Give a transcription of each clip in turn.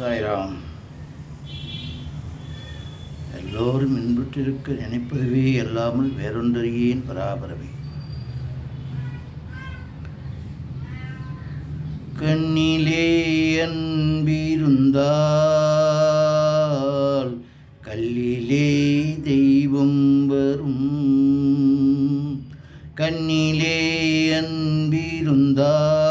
சாய்ராம். எல்லோரும் இன்புற்றிருக்க நினைப்பதுவே அல்லாமல் வேறொன்றறியேன் பராபரமே. கண்ணிலே அன்பிருந்தால் கல்லிலே தெய்வம் வரும். கண்ணிலே அன்பிருந்தால்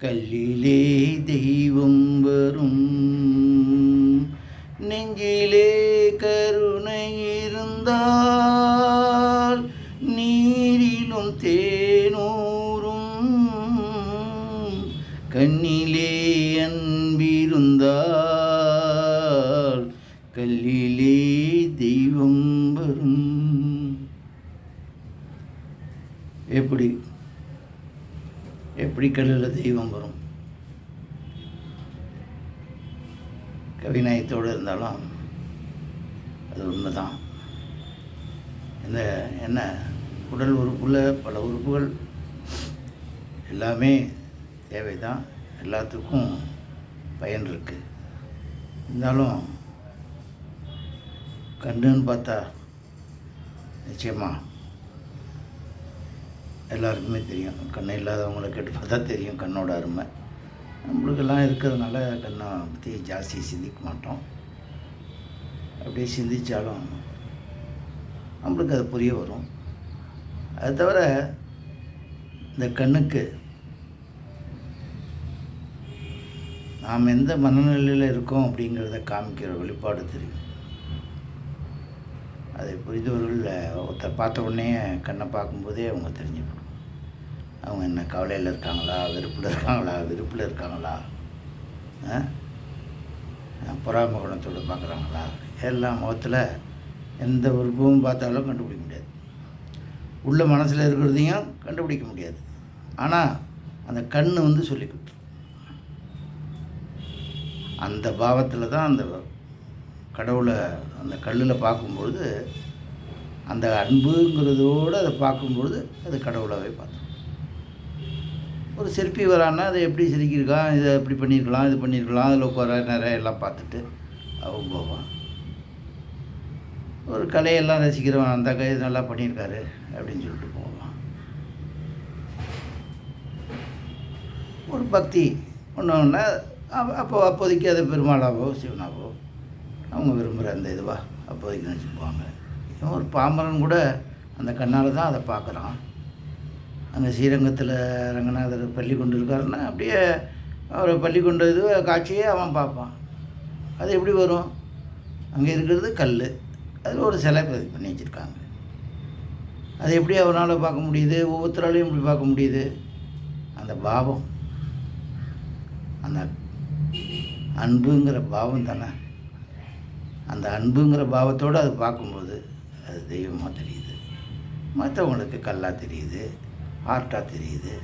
கல்லிலே தெய்வம் வரும். நெஞ்சிலே கருணை இருந்தால் நீரிலும் தேனூரும். கண்ணிலே அன்பிருந்தால் கல்லிலே தெய்வம் வரும். எப்படி? எப்படி கடலில் தெய்வம் வரும்? கவிநயத்தோடு இருந்தாலும் அது உண்மைதான். இந்த என்ன? உடல் உறுப்பில் பல உறுப்புகள். எல்லாமே தேவைதான். எல்லாத்துக்கும் பயன் இருக்குது இருந்தாலும் கண்ணுன்னு பார்த்தா நிச்சயமாக எல்லாருக்குமே தெரியும். கண்ணு இல்லாதவங்களை கேட்டு பார்த்தா தெரியும் கண்ணோட அருமை. நம்மளுக்கெல்லாம் இருக்கிறதுனால கண்ணை பற்றி ஜாஸ்தி சிந்திக்க மாட்டோம். அப்படியே சிந்தித்தாலும் நம்மளுக்கு அது புரிய வரும். அது தவிர இந்த கண்ணுக்கு நாம் எந்த மனநிலையில் இருக்கோம் அப்படிங்கிறத காமிக்கிற வெளிப்பாடு தெரியும். அதை புரிந்தவர்கள் ஒருத்தர் பார்த்த உடனே கண்ணை பார்க்கும்போதே அவங்க தெரிஞ்சுக்கணும். அவங்க என்ன கவலையில் இருக்காங்களா? வெறுப்பில் இருக்காங்களா? விருப்பில் இருக்காங்களா? பொறாம குணத்தோடு பார்க்குறாங்களா? எல்லாம் முகத்தில் எந்த உறுப்பும் பார்த்தாலும் கண்டுபிடிக்க முடியாது. உள்ள மனசில் இருக்கிறதையும் கண்டுபிடிக்க முடியாது. ஆனால் அந்த கண் வந்து சொல்லி கொடுத்துரும். அந்த பாவத்தில் தான் அந்த கடவுளை அந்த கல்லில் பார்க்கும்பொழுது அந்த அன்புங்கிறதோடு அதை பார்க்கும்பொழுது அது கடவுளாகவே பார்த்தோம். ஒரு சிற்பி வரான்னா அதை எப்படி சிரிக்கிருக்கான் இதை எப்படி பண்ணியிருக்கலாம் இது பண்ணியிருக்கலாம் அதில் உட்கார நிறைய எல்லாம் பார்த்துட்டு அவன் போவான். ஒரு கலையெல்லாம் ரசிக்கிறவன் அந்த கை நல்லா பண்ணியிருக்காரு அப்படின்னு சொல்லிட்டு போவான். ஒரு பக்தி ஒன்று அப்போ அப்போதைக்கு அது பெருமாளாவோ சிவனாவோ அவங்க விரும்புகிற அந்த இதுவா? அப்போதைக்கு நினச்சிப்பாங்க. இவன் ஒரு பாமரன் கூட அந்த கண்ணால் தான் அதை பார்க்குறான். அங்கே ஸ்ரீரங்கத்தில் ரங்கநாதர் பள்ளி கொண்டு இருக்காருன்னா அப்படியே அவர் பள்ளி கொண்ட இது காட்சியே அவன் பார்ப்பான். அது எப்படி வரும்? அங்கே இருக்கிறது கல். அதில் ஒரு சிலை பதிவு பண்ணி வச்சுருக்காங்க. அது எப்படி அவனால் பார்க்க முடியுது? ஒவ்வொருத்தராலையும் இப்படி பார்க்க முடியுது? அந்த பாவம். அந்த அன்புங்கிற பாவம் தானே. அந்த அன்புங்கிற பாவத்தோடு அது பார்க்கும்போது அது தெய்வமாக தெரியுது. மற்றவங்களுக்கு கல்லாக தெரியுது ஆர்ட்டாக தெரியுது.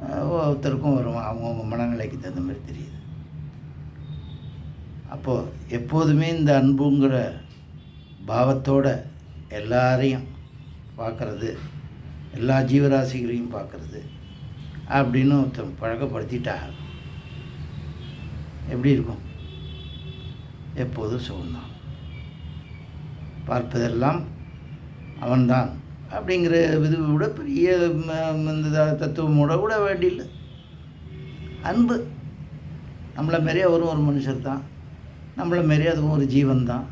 ஒருத்தருக்கும் ஒவ்வொருத்தருக்கும் வரும் அவங்கவுங்க மனநிலைக்கு தகுந்த மாதிரி தெரியுது. அப்போது எப்போதுமே இந்த அன்புங்கிற பாவத்தோட எல்லாரையும் பார்க்குறது எல்லா ஜீவராசிகளையும் பார்க்குறது அப்படின்னு ஒருத்தன் பழக்கப்படுத்திட்டாங்க எப்படி இருக்கும்? எப்போதும் சுகம்தான் பார்ப்பதெல்லாம் அவன்தான். அப்படிங்கிற இது விட பெரிய ம- இந்த த- தத்துவமோட கூட வேண்டியில்லை. அன்பு. நம்மளை மாரி அவரும் ஒரு மனுஷர் தான். நம்மளை மாரி அதுவும் ஒரு ஜீவன் தான்.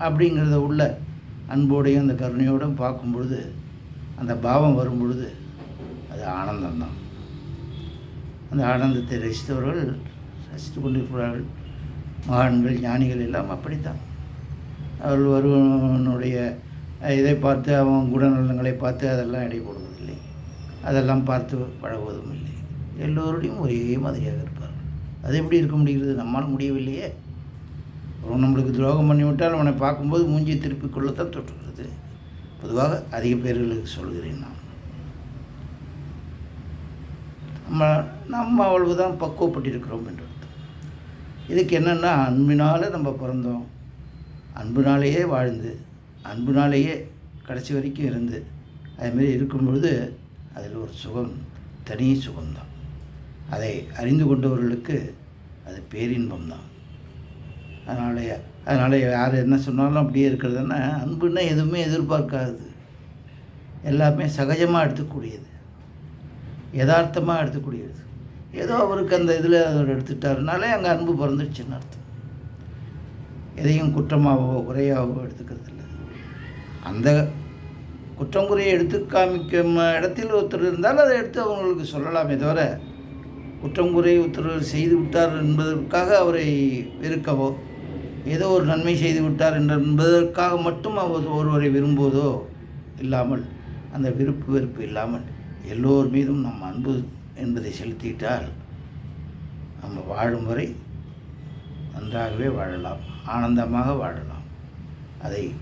அப்படிங்கிறத உள்ள அன்போடையும் அந்த கருணையோடும் பார்க்கும் பொழுது அந்த பாவம் வரும் பொழுது அது ஆனந்தம்தான். அந்த ஆனந்தத்தை ரசித்தவர்கள் ரசித்து கொண்டிருக்கிறார்கள். மகான்கள் ஞானிகள் எல்லாம் அப்படித்தான். அவர்கள் ஒருவனுடைய இதை பார்த்து அவன் குணநலங்களை பார்த்து அதெல்லாம் எடை போடுவதில்லை. அதெல்லாம் பார்த்து பழகுவதும் இல்லை. எல்லோருடையும் ஒரே மாதிரியாக இருப்பார். அது எப்படி இருக்க முடிகிறது? நம்மால் முடியவில்லையே. அவன் நம்மளுக்கு துரோகம் பண்ணிவிட்டால் அவனை பார்க்கும்போது மூஞ்சியை திருப்பிக் கொள்ளத்தான் தொற்றுகிறது. பொதுவாக அதிக பேர்களுக்கு சொல்கிறேன் நான். நம்ம நம்ம அவ்வளவுதான் பக்குவப்பட்டிருக்கிறோம் என்று. இதுக்கு என்னென்னா அன்பினால் நம்ம பிறந்தோம். அன்புனாலேயே வாழ்ந்து அன்புனாலேயே கடைசி வரைக்கும் இருந்து அதுமாரி இருக்கும்பொழுது அதில் ஒரு சுகம் தனி சுகம்தான். அதை அறிந்து கொண்டவர்களுக்கு அது பேரின்பம் தான் அதனால் அதனால் யார் என்ன சொன்னாலும் அப்படியே இருக்கிறதுன்னா அன்புன்னா எதுவுமே எதிர்பார்க்காது. எல்லாமே சகஜமாக எடுத்துக்கூடியது. யதார்த்தமாக எடுத்துக்கூடியது. ஏதோ அவருக்கு அந்த இதில் அவர் எடுத்துட்டாருனாலே அங்கே அன்பு பிறந்துடுச்சுன்னு அர்த்தம். எதையும் குற்றமாகவோ குறையாகவோ எடுத்துக்கிறது இல்லை. அந்த குற்றம் குறையை எடுத்து காமிக்கும் இடத்தில் ஒருத்தர் இருந்தால் அதை எடுத்து அவங்களுக்கு சொல்லலாமே தவிர குற்றம் குறை ஒருத்தர் செய்து விட்டார் என்பதற்காக அவரை வெறுக்கவோ ஏதோ ஒரு நன்மை செய்து விட்டார் என்பதற்காக மட்டும் அவர் ஒருவரை விரும்புவதோ இல்லாமல் அந்த விருப்பு வெறுப்பு இல்லாமல் எல்லோர் மீதும் நம் அன்பு என்பதை செலுத்திட்டால் நம்ம வாழும் வரை நன்றாகவே வாழலாம் ஆனந்தமாக வாழலாம். அதை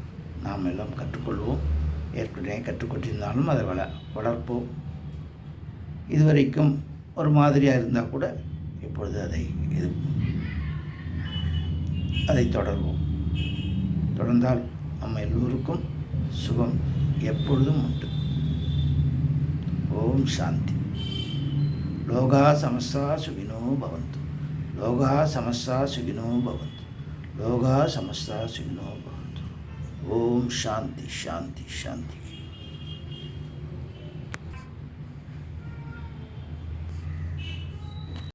நாம் எல்லாம் கற்றுக்கொள்வோம். ஏற்கனவே கற்றுக்கொண்டிருந்தாலும் அதை வள வளர்ப்போம். இதுவரைக்கும் ஒரு மாதிரியாக இருந்தால் கூட இப்பொழுது அதை இது அதை தொடர்வோம். தொடர்ந்தால் நம்ம எல்லோருக்கும் சுகம் எப்பொழுதும் உண்டு. ஓம் சாந்தி. लोगा समस्या सुखिनो भवंत लोगा समस्या सुखिनो भवंत लोगा समस्या सुखिनो भवंत ओम शांति शांति शांति।